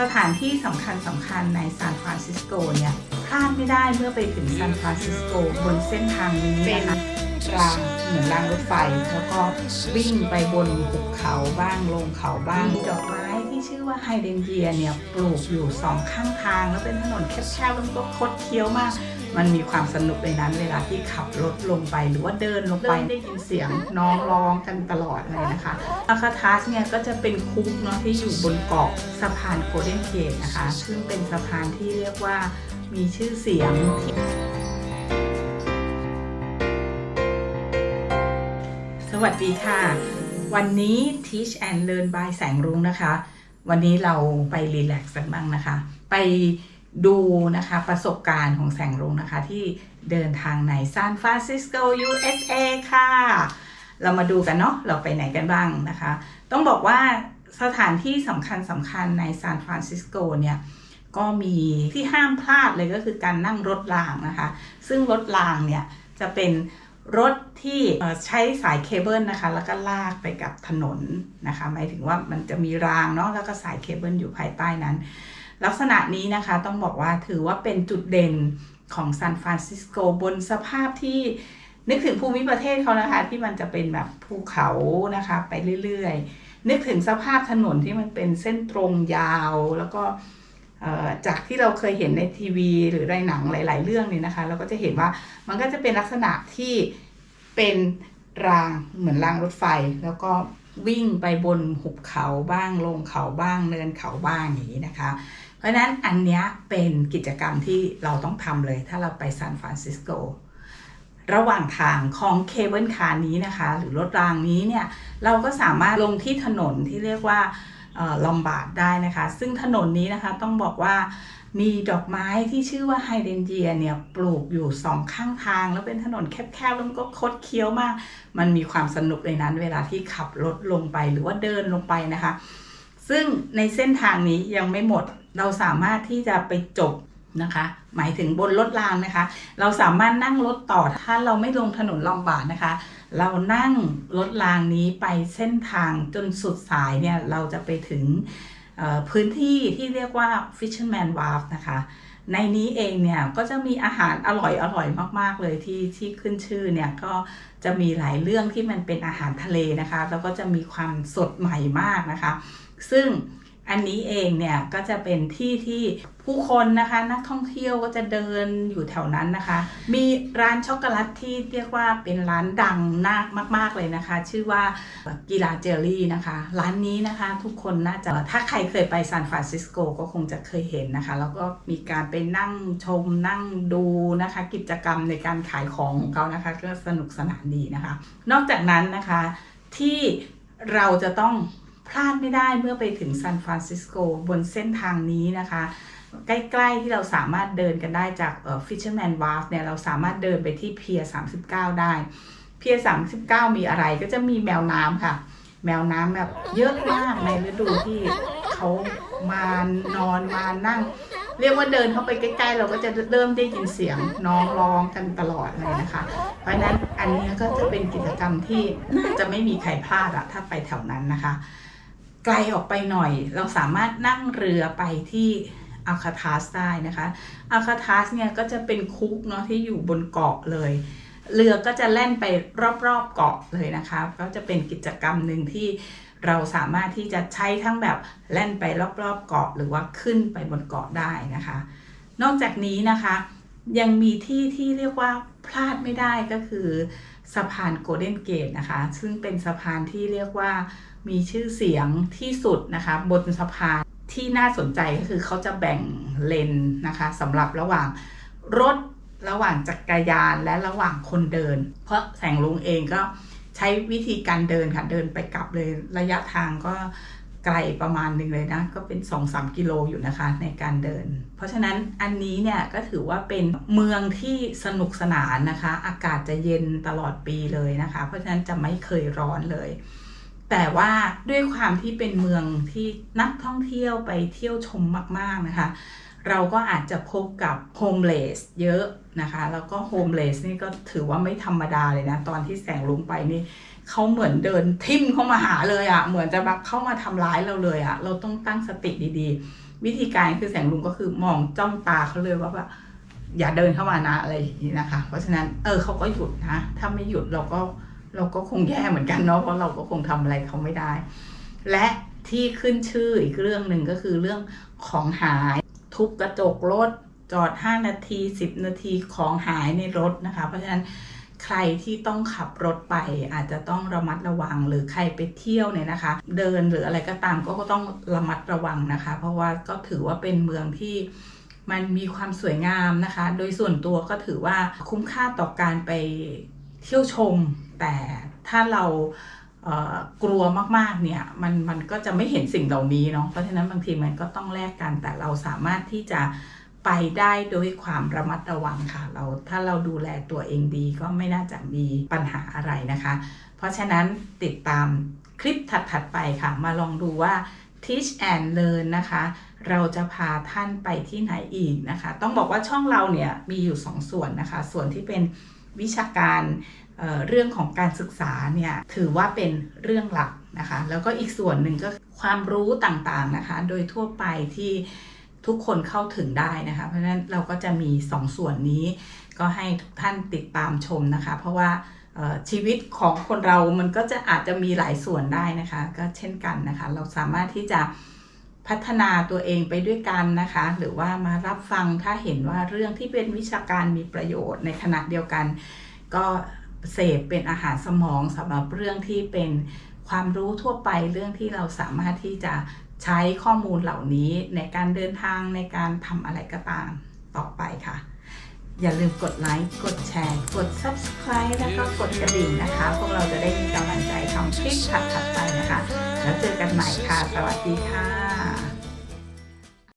สถานที่สำคัญสำคัญในซานฟรานซิสโกเนี่ยพลาดไม่ได้เมื่อไปถึงซานฟรานซิสโกบนเส้นทางนี้นะคะ รางเหมือนรางรถไฟ แล้วก็วิ่งไปบนหุบเขาบ้างลงเขาบ้างมีดอกไม้ที่ชื่อว่าไฮเดนเยียเนี่ยปลูกอยู่สองข้างทาง แล้วเป็นถนนแคบๆแล้วมันก็คดเคี้ยวมาก มันมีความสนุกในนั้นเวลาที่ขับรถลงไปหรือว่าเดินลงไปได้ยินเสียงน้องร้องกันตลอดเลยนะคะอาคาทัสเนี่ยก็จะเป็นคุกเนาะที่อยู่บนเกาะสะพานโกลเด้นเกตนะคะ ซึ่งเป็นสะพานที่เรียกว่ามีชื่อเสียงที่ วัสดีค่ะ วันนี้ Teach and Learn by แสงรุ้งนะคะ วันนี้เราไปรีแลกซ์กันบ้างนะคะ ไปดูนะคะประสบการณ์ของแสงรุ้งนะคะ ที่เดินทางในซานฟรานซิสโก USA ค่ะ เรามาดูกันเนาะเราไปไหนกันบ้างนะคะ ต้องบอกว่าสถานที่สำคัญสำคัญในซานฟรานซิสโกเนี่ยก็มีที่ห้ามพลาดเลยก็คือการนั่งรถรางนะคะ ซึ่งรถรางเนี่ยจะเป็น รถที่ใช้สายเคเบิลนะคะ แล้วก็ลากไปกับถนนนะคะ หมายถึงว่ามันจะมีรางเนาะแล้วก็สายเคเบิลอยู่ภายใต้นั้น ลักษณะนี้นะคะต้องบอกว่าถือว่าเป็นจุดเด่นของซานฟรานซิสโกบนสภาพที่นึกถึงภูมิประเทศเขานะคะ ที่มันจะเป็นแบบภูเขานะคะ ไปเรื่อยๆ นึกถึงสภาพถนนที่มันเป็นเส้นตรงยาวแล้วก็ จากที่เราเคยเห็นในทีวี หรือในหนังหลาย ๆ เรื่องเนี่ยนะคะ เราก็จะเห็นว่ามันก็จะเป็นลักษณะที่เป็นรางเหมือนรางรถไฟ แล้วก็วิ่งไปบนหุบเขาบ้างลงเขาบ้างเนินเขาบ้างอย่างนี้นะคะ เพราะฉะนั้นอันนี้เป็นกิจกรรมที่เราต้องทำเลยถ้าเราไปซานฟรานซิสโกระหว่างทางของเคเบิลคาร์นี้นะคะ หรือรถรางนี้เนี่ย เราก็สามารถลงที่ถนนที่เรียกว่า ลอมบาร์ดได้นะคะ ซึ่งถนนนี้นะคะต้องบอกว่ามีดอกไม้ที่ชื่อว่าไฮเดนเจียเนี่ยปลูกอยู่สองข้างทาง แล้วเป็นถนนแคบๆแล้วก็คดเคี้ยวมาก มันมีความสนุกในนั้น เวลาที่ขับรถลงไปหรือว่าเดินลงไปนะคะ ซึ่งในเส้นทางนี้ยังไม่หมดเราสามารถที่จะไปจบ นะคะ หมายถึงบนรถรางนะคะ เราสามารถนั่งรถต่อถ้าเราไม่ลงถนนลอมบาร์ดนะคะ เรานั่งรถรางนี้ไปเส้นทางจนสุดสายเนี่ยเราจะไปถึงพื้นที่ที่เรียกว่า Fisherman Wharf นะคะ ในนี้เองเนี่ยก็จะมีอาหารอร่อยอร่อยมาก ๆ เลยที่ที่ขึ้นชื่อเนี่ยก็จะมีหลายเรื่องที่มันเป็นอาหารทะเลนะคะ แล้วก็จะมีความสดใหม่มากนะคะ ซึ่ง อันนี้เองเนี่ยก็จะเป็นที่ที่ผู้คนนะคะนักท่องเที่ยวก็จะเดินอยู่แถวนั้นนะคะ มีร้านช็อกโกแลตที่เรียกว่าเป็นร้านดังนากมาก ๆเลยนะคะ ชื่อว่ากีฬาเจลลี่นะคะ ร้านนี้นะคะทุกคนน่าจะถ้าใครเคยไปซานฟรานซิสโกก็คงจะเคยเห็นนะคะ แล้วก็มีการไปนั่งชมนั่งดูนะคะ กิจกรรมในการขายของของเขานะคะก็สนุกสนานดีนะคะ นอกจากนั้นนะคะที่เราจะต้อง พลาดไม่ได้เมื่อไปถึงซานฟรานซิสโกบนเส้นทางนี้นะคะ ใกล้ ๆ ที่เราสามารถเดินกันได้จากเอ่อ Fisherman Wharf เนี่ยเราสามารถเดินไปที่เพีย39 ได้ เพีย39 มีอะไรก็จะมีแมวน้ำค่ะ แมวน้ำแบบเยอะมากในฤดูที่เขามานอนมานั่ง เรียกว่าเดินเข้าไปใกล้ ๆ เราก็จะเริ่มได้ยินเสียงน้องร้องกันตลอดเลยนะคะ เพราะฉะนั้นอันนี้ก็จะเป็นกิจกรรมที่น่าจะไม่มีใครพลาดอะถ้าไปแถวนั้นนะคะ ไกลออกไปหน่อย เราสามารถนั่งเรือไปที่อาคาทัสได้นะคะอาคาทัสเนี่ยก็จะเป็นคุกเนาะที่อยู่บนเกาะเลย เรือก็จะแล่นไปรอบๆเกาะเลยนะคะ ก็จะเป็นกิจกรรมหนึ่งที่เราสามารถที่จะใช้ทั้งแบบแล่นไปรอบๆเกาะ หรือว่าขึ้นไปบนเกาะได้นะคะ นอกจากนี้นะคะยังมีที่ที่เรียกว่าพลาดไม่ได้ก็คือ สะพานโกลเด้นเกตนะคะ ซึ่งเป็นสะพานที่เรียกว่ามีชื่อเสียงที่สุดนะคะ บนสะพานที่น่าสนใจก็คือเขาจะแบ่งเลนนะคะสำหรับระหว่างรถระหว่างจักรยานและระหว่างคนเดิน เพราะแสงลุงเองก็ใช้วิธีการเดินค่ะเดินไปกลับเลยระยะทางก็ ไกลประมาณหนึ่งเลยนะ ก็เป็น 2-3 กิโลอยู่นะคะในการเดิน เพราะฉะนั้นอันนี้เนี่ยก็ถือว่าเป็นเมืองที่สนุกสนานนะคะ อากาศจะเย็นตลอดปีเลยนะคะ เพราะฉะนั้นจะไม่เคยร้อนเลย แต่ว่าด้วยความที่เป็นเมืองที่นักท่องเที่ยวไปเที่ยวชมมาก ๆนะคะ เราก็อาจจะพบกับโฮมเลสเยอะนะคะ แล้วก็โฮมเลสนี่ก็ถือว่าไม่ธรรมดาเลยนะ ตอนที่แสงลุงไปนี่เขาเหมือนเดินทิ่มเข้ามาหาเลยอะ่ะ เหมือนจะแบบเข้ามาทำร้ายเราเลยอะ่ะ เราต้องตั้งสติดีๆ วิธีการคือแสงลุงก็คือมองจ้องตาเขาเลยว่าแบบอย่าเดินเข้ามานะอะไรอย่างนี้นะคะ เพราะฉะนั้นเออเขาก็หยุดนะ ถ้าไม่หยุดเราก็เราก็คงแย่เหมือนกันเนาะ เพราะเราก็คงทำอะไรเขาไม่ได้ และที่ขึ้นชื่ออีกเรื่องหนึ่งก็คือเรื่องของหาย ทุบกระจกรถจอด 5 นาที 10 นาทีของหายในรถนะคะ เพราะฉะนั้นใครที่ต้องขับรถไปอาจจะต้องระมัดระวังหรือใครไปเที่ยวเนี่ยนะคะ เดินหรืออะไรก็ตามก็ต้องระมัดระวังนะคะ เพราะว่าก็ถือว่าเป็นเมืองที่มันมีความสวยงามนะคะ โดยส่วนตัวก็ถือว่าคุ้มค่าต่อการไปเที่ยวชม แต่ถ้าเรา กลัวมากๆเนี่ยมันมันก็จะไม่เห็นสิ่งเหล่านี้เนาะเพราะฉะนั้นบางทีมันก็ต้องแลกกันแต่เราสามารถที่จะไปได้โดยความระมัดระวังค่ะ เราถ้าเราดูแลตัวเองดีก็ไม่น่าจะมีปัญหาอะไรนะคะ เพราะฉะนั้นติดตามคลิปถัดๆไปค่ะ มาลองดูว่า Teach and Learn นะคะ เราจะพาท่านไปที่ไหนอีกนะคะ ต้องบอกว่าช่องเราเนี่ยมีอยู่ 2ส่วนนะคะ ส่วนที่เป็นวิชาการ เเรื่องของการศึกษาเนี่ยถือว่าเป็นเรื่องหลักนะคะ แล้วก็อีกส่วนหนึ่งก็ความรู้ต่างๆนะคะ โดยทั่วไปที่ทุกคนเข้าถึงได้นะคะ เพราะฉะนั้นเราก็จะมี2ส่วนนี้ ก็ให้ทุกท่านติดตามชมนะคะ เพราะว่าชีวิตของคนเรามันก็จะอาจจะมีหลายส่วนได้นะคะ ก็เช่นกันนะคะ เราสามารถที่จะพัฒนาตัวเองไปด้วยกันนะคะ หรือว่ามารับฟังถ้าเห็นว่าเรื่องที่เป็นวิชาการมีประโยชน์ในขณะเดียวกัน ก็ เสพเป็นอาหารสมองสำหรับเรื่องที่เป็นความรู้ทั่วไปเรื่องที่เราสามารถที่จะใช้ข้อมูลเหล่านี้ในการเดินทางในการทำอะไรก็ตามต่อไปค่ะ อย่าลืมกดไลค์ กดแชร์ กด subscribe แล้วก็กดกระดิ่งนะคะ พวกเราจะได้มีกำลังใจทำคลิปถัดๆไปนะคะ แล้วเจอกันใหม่ค่ะ สวัสดีค่ะ